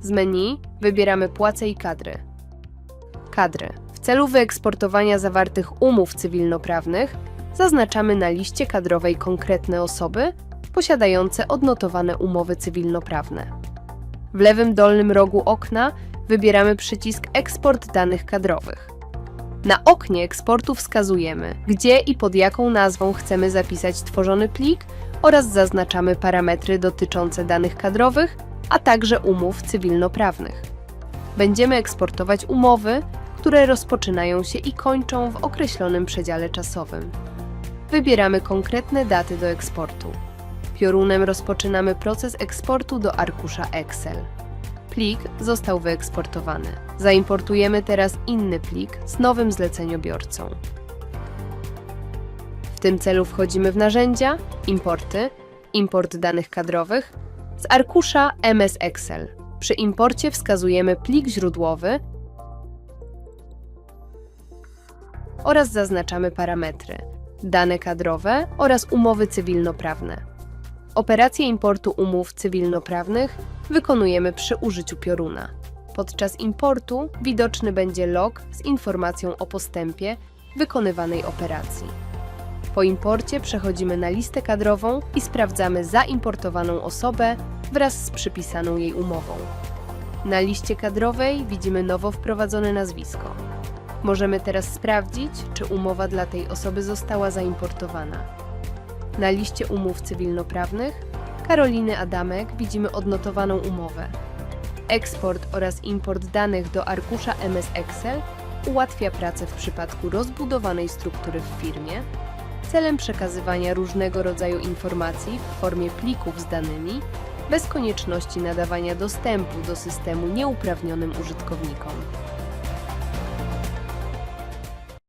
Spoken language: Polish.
Z menu wybieramy płace i kadry. Kadry. W celu wyeksportowania zawartych umów cywilnoprawnych zaznaczamy na liście kadrowej konkretne osoby posiadające odnotowane umowy cywilnoprawne. W lewym dolnym rogu okna wybieramy przycisk Eksport danych kadrowych. Na oknie eksportu wskazujemy, gdzie i pod jaką nazwą chcemy zapisać tworzony plik oraz zaznaczamy parametry dotyczące danych kadrowych, a także umów cywilnoprawnych. Będziemy eksportować umowy, które rozpoczynają się i kończą w określonym przedziale czasowym. Wybieramy konkretne daty do eksportu. Piorunem rozpoczynamy proces eksportu do arkusza Excel. Plik został wyeksportowany. Zaimportujemy teraz inny plik z nowym zleceniobiorcą. W tym celu wchodzimy w narzędzia, importy, import danych kadrowych z arkusza MS Excel. Przy imporcie wskazujemy plik źródłowy oraz zaznaczamy parametry, dane kadrowe oraz umowy cywilnoprawne. Operację importu umów cywilnoprawnych wykonujemy przy użyciu pioruna. Podczas importu widoczny będzie log z informacją o postępie wykonywanej operacji. Po imporcie przechodzimy na listę kadrową i sprawdzamy zaimportowaną osobę wraz z przypisaną jej umową. Na liście kadrowej widzimy nowo wprowadzone nazwisko. Możemy teraz sprawdzić, czy umowa dla tej osoby została zaimportowana. Na liście umów cywilnoprawnych Karoliny Adamek widzimy odnotowaną umowę. Eksport oraz import danych do arkusza MS Excel ułatwia pracę w przypadku rozbudowanej struktury w firmie, celem przekazywania różnego rodzaju informacji w formie plików z danymi, bez konieczności nadawania dostępu do systemu nieuprawnionym użytkownikom.